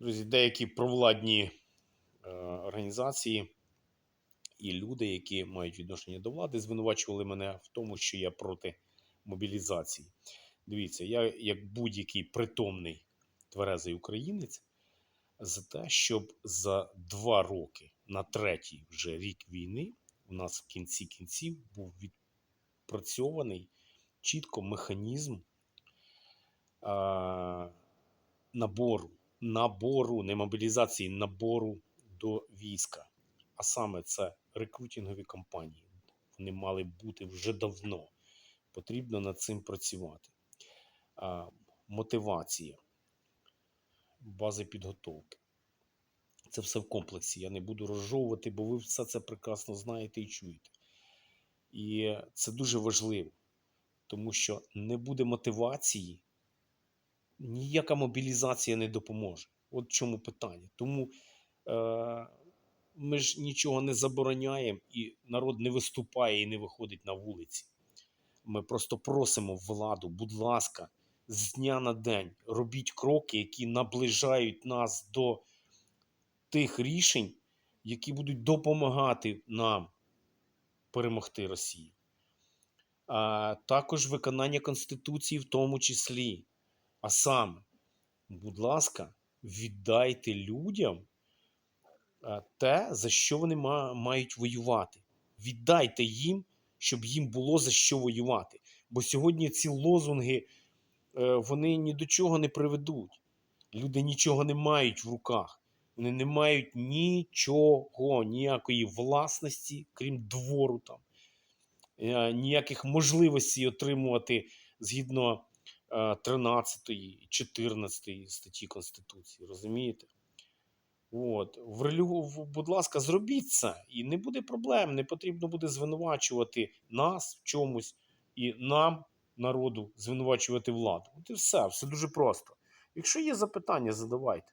Друзі, деякі провладні е, організації і люди, які мають відношення до влади, звинувачували мене в тому, що я проти мобілізації. Дивіться, я, як будь-який притомний тверезий українець, за те, щоб за два роки на третій вже рік війни у нас в кінці кінців був відпрацьований чітко механізм а, набору, набору, не мобілізації, набору до війська. А саме це рекрутингові кампанії. Вони мали бути вже давно. Потрібно над цим працювати. Мотивація, бази підготовки. Це все в комплексі. Я не буду розжовувати, бо ви все це прекрасно знаєте і чуєте. І це дуже важливо, тому що не буде мотивації, ніяка мобілізація не допоможе. От чому питання. Тому е, ми ж нічого не забороняємо, і народ не виступає і не виходить на вулиці. Ми просто просимо владу, будь ласка, з дня на день робіть кроки, які наближають нас до тих рішень, які будуть допомагати нам перемогти Росію. А також виконання Конституції в тому числі. А саме, будь ласка, віддайте людям те, за що вони мають воювати. Віддайте їм, щоб їм було за що воювати. Бо сьогодні ці лозунги е, вони ні до чого не приведуть. Люди нічого не мають в руках. Вони не мають нічого, ніякої власності, крім двору там, е, ніяких можливостей отримувати згідно е, 13 і 14 статті Конституції. Розумієте? От, в будь ласка, зробіть це, і не буде проблем. Не потрібно буде звинувачувати нас в чомусь і нам, народу, звинувачувати владу. От і все, все дуже просто. Якщо є запитання, задавайте.